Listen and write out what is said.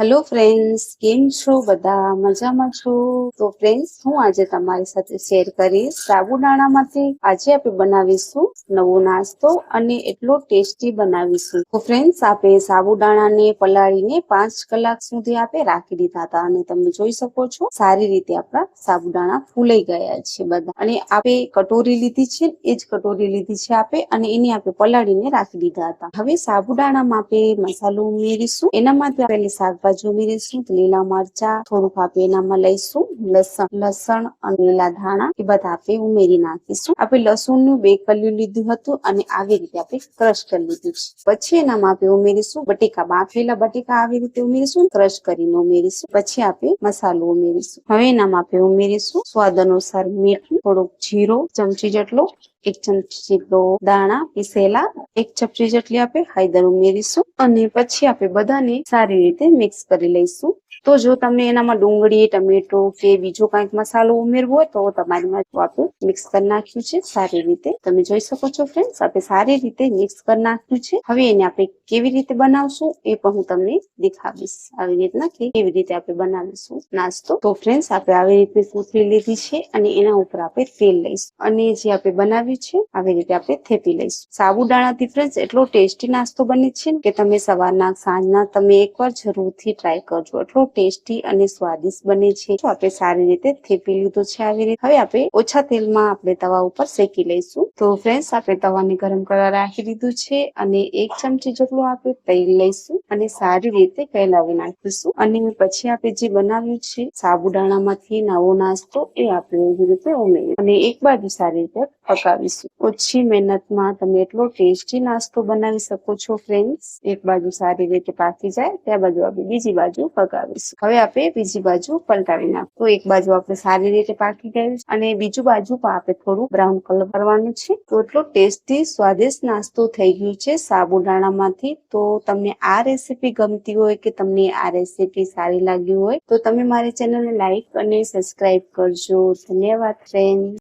Hello friends કેમ છો બધા? મજામાં છો? તો ફ્રેન્ડ્સ હું આજે તમારી સાથે શેર કરીશ સાબુદાણામાંથી. આજે આપણે બનાવીશું નવો નાસ્તો અને એટલો ટેસ્ટી બનાવીશું. તો ફ્રેન્ડ્સ આપણે સાબુદાણાને પલાળીને પાંચ કલાક સુધી આપણે રાખી દીધા હતા અને તમે જોઈ શકો છો, સારી રીતે આપણા સાબુદાણા ફૂલાઈ ગયા છે બધા. અને આપણે કટોરી લીધી છે એ જ કટોરી લીધી છે આપણે અને એને આપણે પલાળીને રાખી દીધા હતા. હવે સાબુદાણામાં આપણે મસાલો ઉમેરીશું. એના માટે પહેલી શાકભાજી ઉમેરીશું લીલા મરચા, થોડુંક આપણે એનામાં લઈશું, લસણ લસણ અને લીલા ધાણા, એ બધા આપણે ઉમેરી નાખીશું. આપણે લસણનું બે કલ્યું લીધું હતું અને આવી રીતે આપણે ક્રશ કરી લીધું છે. પછી એનામાં આપણે ઉમેરીશું બટેકા, બાફેલા બટેકા આવી રીતે ઉમેરીશું, ક્રશ કરીને ઉમેરીશું. પછી આપણે મસાલો ઉમેરીશું. હવે એનામાં આપણે ઉમેરીશું સ્વાદ અનુસાર મીઠું, થોડુંક જીરો, ચમચી જેટલો એક ચમચી દાણા પીસેલા, એક ચમચી જેટલી આપણે હળદર ઉમેરીશું અને પછી આપણે બધાને સારી રીતે મિક્સ કરી લઈશું. તો જો તમને એનામાં ડુંગળી, ટમેટો કે બીજો કંઈક મસાલો ઉમેરવો હોય તો તમારીમાં આપણે મિક્સ કરી નાખ્યું છે સારી રીતે. તમે જોઈ શકો છો ફ્રેન્ડ્સ આપણે સારી રીતે મિક્સ કરી નાખ્યું છે. હવે એને આપણે કેવી રીતે બનાવશું એ પણ હું તમને દેખાડીશ. આવી રીતના કે કેવી રીતે આપણે બનાવીશું નાસ્તો. તો ફ્રેન્ડ્સ આપણે આવી રીતે કોથળી લીધી છે અને એના ઉપર આપણે તેલ લઈશું. અને જે આપણે બનાવ્યું છે, આવી રીતે આપણે થેપી લઈશું. સાબુદાણાથી ફ્રેન્ડ્સ એટલો ટેસ્ટી નાસ્તો બને છે કે તમે સવારના સાંજના તમે એકવાર જરૂરથી ટ્રાય કરજો. એટલો ટેસ્ટી અને સ્વાદિષ્ટ બને છે. તો આપણે સારી રીતે થેપી લીધો છે આવી રીતે. હવે આપણે ઓછા તેલમાં આપણે તવા ઉપર શેકી લઈશું. તો ફ્રેન્ડ્સ આપણે તવાને ગરમ કરવા રાખી દીધું છે અને એક ચમચી જેટલું આપણે તેલ લઈશું અને સારી રીતે ફેલાવી નાખીશું. અને પછી આપણે જે બનાવ્યું છે, સાબુદાણામાંથી નવો નાસ્તો એ આપણે એવી રીતે ઉમેરી અને એક બાજુ સારી રીતે પકાવીશું. ઓછી મહેનતમાં તમે એટલો ટેસ્ટી નાસ્તો બનાવી શકો છો ફ્રેન્ડ્સ એક બાજુ સારી રીતે પાકી જાય, ત્યાં બાજુ આપણે બીજી બાજુ પકાવીશું. હવે આપણે બીજી બાજુ પલટાવી નાખશું. તો એક બાજુ આપણે સારી રીતે પાકી ગયું અને બીજું બાજુ પણ આપણે થોડું બ્રાઉન કલર કરવાનું છે. તો એટલો ટેસ્ટી, સ્વાદિષ્ટ નાસ્તો થઈ ગયું છે સાબુદાણામાંથી. તો તમને આ રેસીપી ગમતી હોય કે તમને આ રેસીપી સારી લાગી હોય, તો તમે મારી ચેનલને લાઈક અને સબસ્ક્રાઇબ કરજો. ધન્યવાદ ફ્રેન્ડ